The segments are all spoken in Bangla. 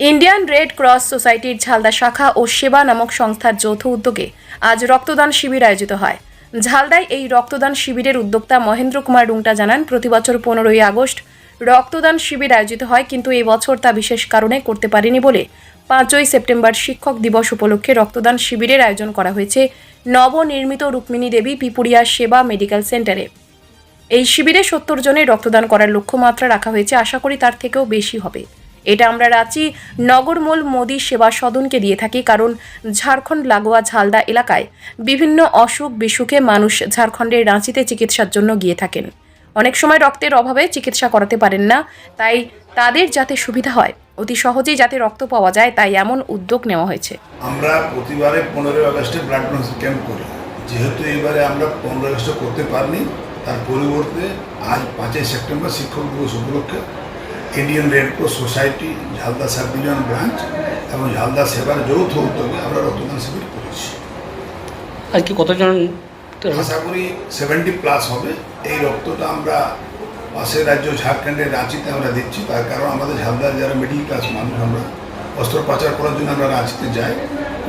ইন্ডিয়ান রেড ক্রস সোসাইটির ঝালদা শাখা ও সেবা নামক সংস্থার যৌথ উদ্যোগে আজ রক্তদান শিবির আয়োজিত হয়। ঝালদায় এই রক্তদান শিবিরের উদ্যোক্তা মহেন্দ্র কুমার রুংটা জানান, প্রতি বছর পনেরোই আগস্ট রক্তদান শিবির আয়োজিত হয় কিন্তু এই বছর তা বিশেষ কারণে করতে পারেনি বলে পাঁচই সেপ্টেম্বর শিক্ষক দিবস উপলক্ষে রক্তদান শিবিরের আয়োজন করা হয়েছে নবনির্মিত রুক্মিণী দেবী পিপুরিয়া সেবা মেডিকেল সেন্টারে। এই শিবিরে সত্তর জনের রক্তদান করার লক্ষ্যমাত্রা রাখা হয়েছে, আশা করি তার থেকেও বেশি হবে। এটা আমরা রাঁচি নগরমূল মোদি সেবা সদনকে দিয়ে থাকি, কারণ ঝাড়খণ্ড লাগোয়া ঝালদা এলাকায় বিভিন্ন অসুখ বিসুখে মানুষ ঝাড়খণ্ডের রাঁচিতে চিকিৎসার জন্য গিয়ে থাকেন। অনেক সময় রক্তের অভাবে চিকিৎসা করাতে পারেন না, তাই তাদের যাতে সুবিধা হয়, অতি সহজেই যাতে রক্ত পাওয়া যায়, তাই এমন উদ্যোগ নেওয়া হয়েছে। আমরা প্রতিবারে পনেরোই আগস্টে ব্লাড ডোনেশন ক্যাম্প করি। যেহেতু এবারে আমরা পনেরোই আগস্টে করতে পারিনি, তার পরিবর্তে আজ পাঁচই সেপ্টেম্বর শিক্ষক দিবস উপলক্ষে Indian red cross society Jhalda sub division branch এবং ঝালদা সেবার যৌথ উদ্যোগে আমরা রক্তদান শিবির করেছি। আজকে কতজন? আশা করি সেভেন্টি প্লাস হবে। এই রক্তটা আমরা পাশের রাজ্য ঝাড়খণ্ডের রাঁচিতে আমরা দিচ্ছি তার কারণ আমাদের ঝালদার যারা মিডিল ক্লাস মানুষ আমরা অস্ত্র পাচার করার জন্য আমরা রাঁচিতে যাই।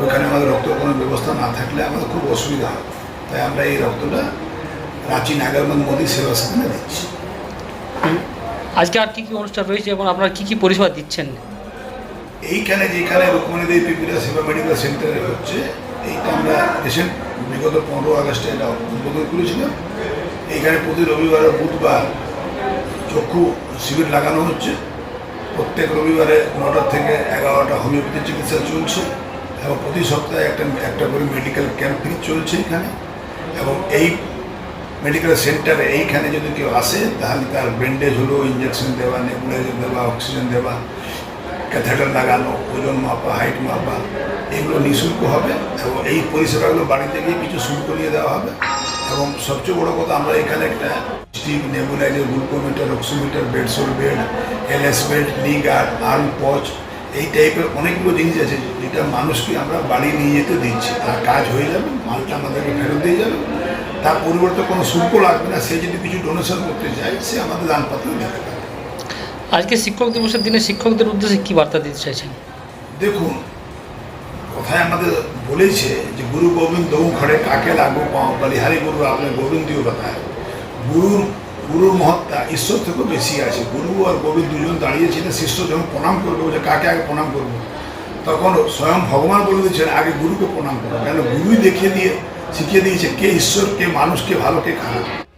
ওখানে আমাদের রক্ত কোনো ব্যবস্থা না থাকলে আমাদের খুব অসুবিধা হয়। তাই আমরা এই রক্তটা রাঁচি নাগারবন্দ মোদী সেবা সেখানে দিচ্ছি আজকে আর কি কি অনুষ্ঠান রয়েছে এবং আপনারা কি কি পরিষেবা দিচ্ছেন? এইখানে যেখানে রুকমণি পিপিরা সেবা মেডিকেল সেন্টারে হচ্ছে, এইটা আমরা রিসেন্ট বিগত পনেরো আগস্টে এটা উদ্বোধন করেছিলাম। এইখানে প্রতি রবিবার বুধবার চক্ষু শিবির লাগানো হচ্ছে। প্রত্যেক রবিবারে নটার থেকে এগারোটা হোমিওপ্যাথি চিকিৎসা চলছে এবং প্রতি সপ্তাহে একটা একটা করে মেডিকেল ক্যাম্প চলছে এখানে। এবং এই মেডিকেল সেন্টারে এইখানে যদি কেউ আসে, তাহলে তার ব্যান্ডেজ হলো ইঞ্জেকশন দেওয়া নেবুলাইজার দেওয়া অক্সিজেন দেওয়া ক্যাথেটার লাগানো, ওজন মাপা হাইট মাপা, এগুলো নিঃশুল্ক হবে এবং এই পরিষেবাগুলো বাড়িতে গিয়ে কিছু শুল্ক নিয়ে দেওয়া হবে। এবং সবচেয়ে বড় কথা, আমরা এখানে একটা stick nebuliser glucometer oximeter বেডসোল bed LS bed লিগার আর্ম পচ এই টাইপের অনেকগুলো জিনিস আছে, যেটা মানুষকে আমরা বাড়ি নিয়ে যেতে দিচ্ছি। তার কাজ হয়ে যাবে, মালটা আমাদেরকে ফেরত দিয়ে যাবে। তার পরিবর্তে কোনো শুল্ক লাগবে না সে যদি কিছু ডোনেশন করতে চায় সে আমাদের দানপত্র দিতে পারে। আজকে শিক্ষক দিবসের দিনে শিক্ষকদের উদ্দেশ্যে কি বার্তা দিতে চাইছেন? দেখুন কথায় আমাদের বলেছে যে গুরু গোবিন্দ দৌ খড়ে কাকে লাগু পাও বলিহারি গুরু আপনি গোবিন্দীয় কথায় গুরুর গুরুর মহত্তা ঈশ্বর থেকেও বেশি আছে। গুরু আর গোবিন্দ দুজন দাঁড়িয়েছিলেন শিষ্য যখন প্রণাম করবে যে কাকে আগে প্রণাম করব? তখন স্বয়ং ভগবান বলে দিয়েছেন, আগে গুরুকে প্রণাম করো। কেন? গুরুই দেখিয়ে দিয়ে, শিখিয়ে দিয়েছে কে ঈশ্বর, কে মানুষকে ভালো, কে খারাপ।